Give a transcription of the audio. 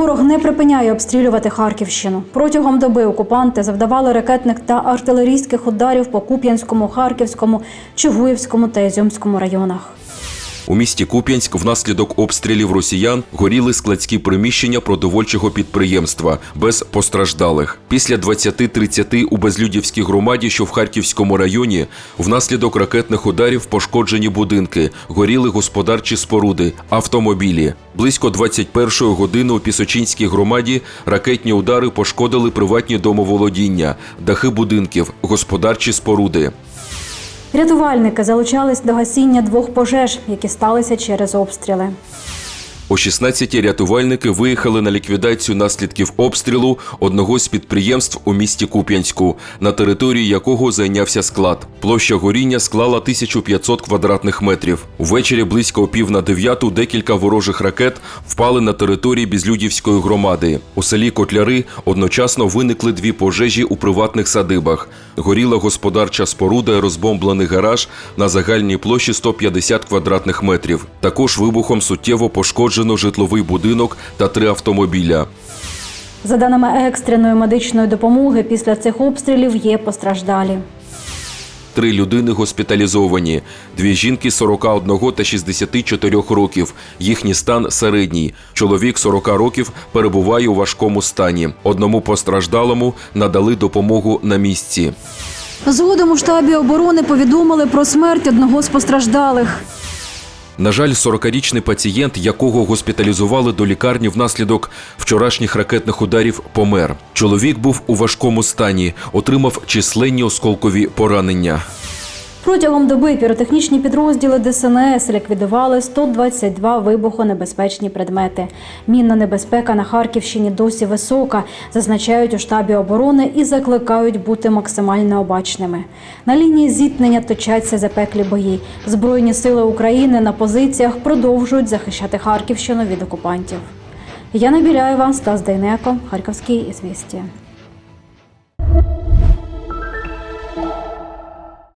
Ворог не припиняє обстрілювати Харківщину. Протягом доби окупанти завдавали ракетних та артилерійських ударів по Куп'янському, Харківському, Чугуївському та Ізюмському районах. У місті Куп'янськ внаслідок обстрілів росіян горіли складські приміщення продовольчого підприємства без постраждалих. Після 20.30 у Безлюдівській громаді, що в Харківському районі, внаслідок ракетних ударів пошкоджені будинки, горіли господарчі споруди, автомобілі. Близько 21 години у Пісочинській громаді ракетні удари пошкодили приватні домоволодіння, дахи будинків, господарчі споруди. Рятувальники залучались до гасіння двох пожеж, які сталися через обстріли. О 16-ті рятувальники виїхали на ліквідацію наслідків обстрілу одного з підприємств у місті Куп'янську, на території якого зайнявся склад. Площа горіння склала 1500 квадратних метрів. Увечері близько пів на дев'яту декілька ворожих ракет впали на території Безлюдівської громади. У селі Котляри одночасно виникли дві пожежі у приватних садибах. Горіла господарча споруда розбомблений гараж на загальній площі 150 квадратних метрів. Також вибухом суттєво пошкоджено житловий будинок та три автомобіля. За даними екстреної медичної допомоги, після цих обстрілів є постраждалі. Три людини госпіталізовані. Дві жінки 41 та 64 років. Їхній стан середній. Чоловік 40 років перебуває у важкому стані. Одному постраждалому надали допомогу на місці. Згодом у штабі оборони повідомили про смерть одного з постраждалих. На жаль, 40-річний пацієнт, якого госпіталізували до лікарні внаслідок вчорашніх ракетних ударів, помер. Чоловік був у важкому стані, отримав численні осколкові поранення. Протягом доби піротехнічні підрозділи ДСНС ліквідували 122 вибухонебезпечні предмети. Мінна небезпека на Харківщині досі висока, зазначають у штабі оборони і закликають бути максимально обачними. На лінії зіткнення точаться запеклі бої. Збройні сили України на позиціях продовжують захищати Харківщину від окупантів. Яна Біляєва, Стас Дейнеко, Харківські ізвістія.